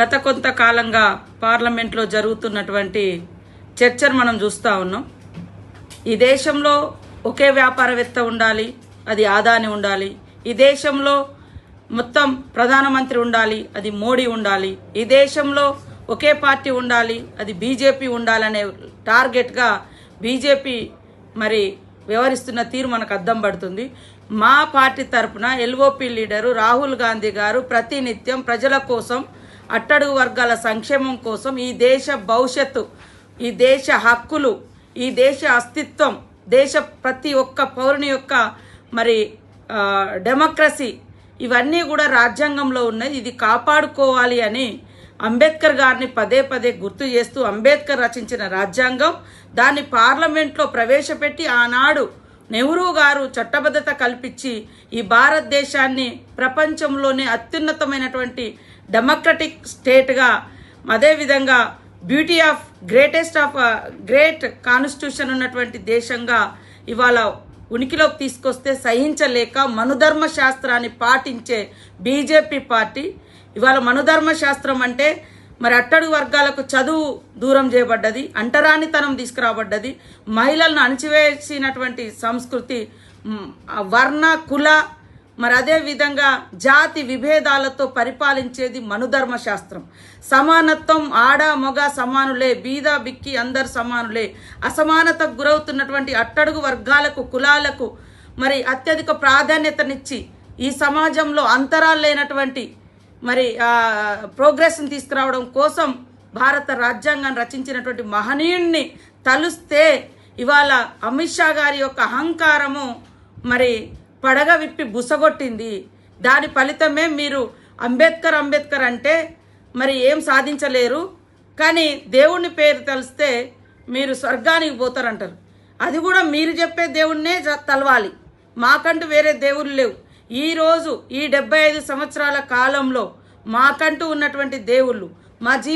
గత కొంతకాలంగా పార్లమెంట్లో జరుగుతున్నటువంటి చర్చను మనం చూస్తూ ఉన్నాం. ఈ దేశంలో ఒకే వ్యాపారవేత్త ఉండాలి అది ఆదాని ఉండాలి. ఈ దేశంలో మొత్తం ప్రధానమంత్రి ఉండాలి అది మోడీ ఉండాలి. ఈ దేశంలో ఒకే పార్టీ ఉండాలి అది బీజేపీ ఉండాలనే టార్గెట్గా బీజేపీ మరి వ్యవహరిస్తున్న తీరు మనకు అద్దం పడుతుంది. మా పార్టీ తరపున ఎల్ఓపి లీడరు రాహుల్ గాంధీ గారు ప్రతినిత్యం ప్రజల కోసం అట్టడుగు వర్గాల సంక్షేమం కోసం ఈ దేశ భవిష్యత్తు ఈ దేశ హక్కులు ఈ దేశ అస్తిత్వం దేశ ప్రతి ఒక్క పౌరుని యొక్క మరి డెమోక్రసీ ఇవన్నీ కూడా రాజ్యాంగంలో ఉన్నాయి. ఇది కాపాడుకోవాలి అని అంబేద్కర్ గారిని పదే పదే గుర్తు చేస్తూ అంబేద్కర్ రచించిన రాజ్యాంగం దాన్ని పార్లమెంట్లో ప్రవేశపెట్టి ఆనాడు నెహ్రూ గారు చట్టబద్ధత కల్పించి ఈ భారతదేశాన్ని ప్రపంచంలోనే అత్యున్నతమైనటువంటి డెమోక్రటిక్ స్టేట్గా అదేవిధంగా beauty of greatest of great constitution ఉన్నటువంటి దేశంగా ఇవాళ ఉనికిలోకి తీసుకొస్తే సహించలేక మనుధర్మ శాస్త్రాన్ని పాటించే బీజేపీ పార్టీ. ఇవాళ మనుధర్మ శాస్త్రం అంటే మరి అట్టడుగు వర్గాలకు చదువు దూరం చేయబడ్డది అంటరానితనం తీసుకురాబడ్డది మహిళలను అణిచివేసినటువంటి సంస్కృతి వర్ణ కుల మరి అదే విధంగా జాతి విభేదాలతో పరిపాలించేది మనుధర్మ శాస్త్రం సమానత్వం ఆడ మగ సమానులే బీద బిక్కి అందరు సమానులే. అసమానతకు గురవుతున్నటువంటి అట్టడుగు వర్గాలకు కులాలకు మరి అత్యధిక ప్రాధాన్యతనిచ్చి ఈ సమాజంలో అంతరాలు లేనటువంటి మరి ప్రోగ్రెస్ని తీసుకురావడం కోసం భారత రాజ్యాంగాన్ని రచించినటువంటి మహనీయుణ్ణి తలుస్తే ఇవాళ అమిత్ షా గారి యొక్క అహంకారము మరి పడగ విప్పి బుసగొట్టింది. దాని ఫలితమే మీరు అంబేద్కర్ అంబేద్కర్ అంటే మరి ఏం సాధించలేరు. కానీ దేవుణ్ణి పేరు తెలిస్తే మీరు స్వర్గానికి పోతారంటారు. అది కూడా మీరు చెప్పే దేవుణ్ణే తలవాలి. మాకంటూ వేరే దేవుళ్ళు లేవు. ఈరోజు ఈ డెబ్బై ఐదు సంవత్సరాల కాలంలో మాకంటూ ఉన్నటువంటి దేవుళ్ళు మా జీ